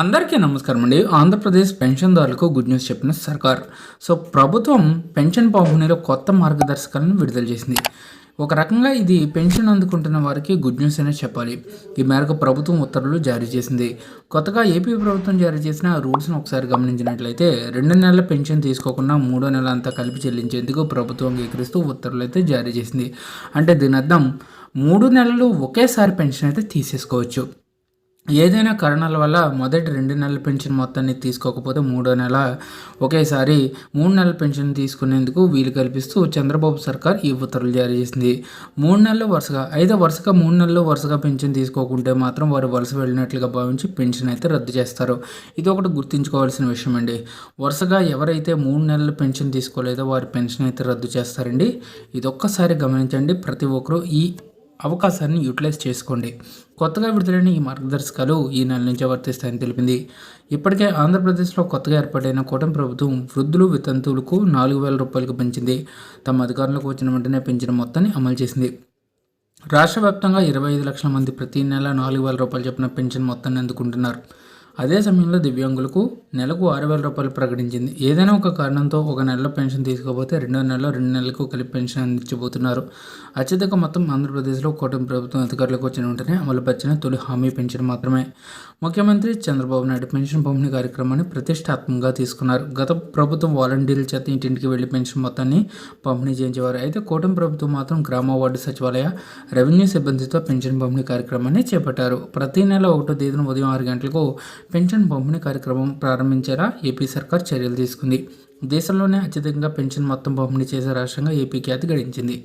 అందరికీ నమస్కారం అండి. ఆంధ్రప్రదేశ్ పెన్షన్దారులకు గుడ్ న్యూస్ చెప్పిన సర్కార్. సో ప్రభుత్వం పెన్షన్ పంపిణీలో కొత్త మార్గదర్శకాలను విడుదల చేసింది. ఒక రకంగా ఇది పెన్షన్ అందుకుంటున్న వారికి గుడ్ న్యూస్ అనే చెప్పాలి. ఈ మేరకు ప్రభుత్వం ఉత్తర్వులు జారీ చేసింది. కొత్తగా ఏపీ ప్రభుత్వం జారీ చేసిన రూల్స్ను ఒకసారి గమనించినట్లయితే రెండు నెలల పెన్షన్ తీసుకోకుండా మూడో నెల అంతా కలిపి చెల్లించేందుకు ప్రభుత్వం అంగీకరిస్తూ ఉత్తర్వులు అయితే జారీ చేసింది. అంటే దీని అర్థం మూడు నెలలు ఒకేసారి పెన్షన్ అయితే తీసేసుకోవచ్చు. ఏదైనా కారణాల వల్ల మొదటి రెండు నెలల పెన్షన్ మొత్తాన్ని తీసుకోకపోతే మూడో నెల ఒకేసారి మూడు నెలల పెన్షన్ తీసుకునేందుకు వీలు కల్పిస్తూ చంద్రబాబు సర్కార్ ఈ ఉత్తర్వులు జారీ చేసింది. మూడు నెలలు వరుసగా అయితే వరుసగా మూడు నెలలు వరుసగా పెన్షన్ తీసుకోకుంటే మాత్రం వారు వలస వెళ్ళినట్లుగా భావించి పెన్షన్ అయితే రద్దు చేస్తారు. ఇది ఒకటి గుర్తుంచుకోవాల్సిన విషయం అండి వరుసగా ఎవరైతే మూడు నెలలు పెన్షన్ తీసుకోలేదో వారి పెన్షన్ అయితే రద్దు చేస్తారండి. ఇది ఒక్కసారి గమనించండి ప్రతి ఒక్కరూ ఈ అవకాశాన్ని యూటిలైజ్ చేసుకోండి. కొత్తగా విడుదలైన ఈ మార్గదర్శకాలు ఈ నెల నుంచే వర్తిస్తాయని తెలిపింది. ఇప్పటికే ఆంధ్రప్రదేశ్లో కొత్తగా ఏర్పాటైన కూటమి ప్రభుత్వం వృద్ధులు వితంతువులకు నాలుగు వేల రూపాయలకు పెంచింది. తమ అధికారంలోకి వచ్చిన వెంటనే పెంచిన మొత్తాన్ని అమలు చేసింది. రాష్ట్ర వ్యాప్తంగా ఇరవై ఐదు లక్షల మంది ప్రతి నెల నాలుగు వేల రూపాయలు చెప్పిన పెన్షన్ మొత్తాన్ని అందుకుంటున్నారు. అదే సమయంలో దివ్యాంగులకు నెలకు ఆరు వేల రూపాయలు ప్రకటించింది. ఏదైనా ఒక కారణంతో ఒక నెలలో పెన్షన్ తీసుకోకపోతే రెండో నెలలో రెండు నెలలకు కలిపి పెన్షన్ అందించబోతున్నారు. అత్యధిక మొత్తం ఆంధ్రప్రదేశ్లో కూటమి ప్రభుత్వం అధికారులకు వచ్చిన వెంటనే అమలుపరిచిన తొలి హామీ పెన్షన్ మాత్రమే. ముఖ్యమంత్రి చంద్రబాబు నాయుడు పెన్షన్ పంపిణీ కార్యక్రమాన్ని ప్రతిష్టాత్మకంగా తీసుకున్నారు. గత ప్రభుత్వం వాలంటీర్ల చేత ఇంటింటికి వెళ్ళి పెన్షన్ మొత్తాన్ని పంపిణీ చేయించేవారు. అయితే కూటమి ప్రభుత్వం మాత్రం గ్రామ వార్డు సచివాలయ రెవెన్యూ సిబ్బందితో పెన్షన్ పంపిణీ కార్యక్రమాన్ని చేపట్టారు. ప్రతి నెల ఒకటో తేదీన ఉదయం ఆరు గంటలకు పెన్షన్ పంపిణీ కార్యక్రమం ప్రారంభించేలా ఏపీ సర్కార్ చర్యలు తీసుకుంది. దేశంలోనే అత్యధికంగా పెన్షన్ మొత్తం పంపిణీ చేసే రాష్ట్రంగా ఏపీ ఖ్యాతి గడించింది.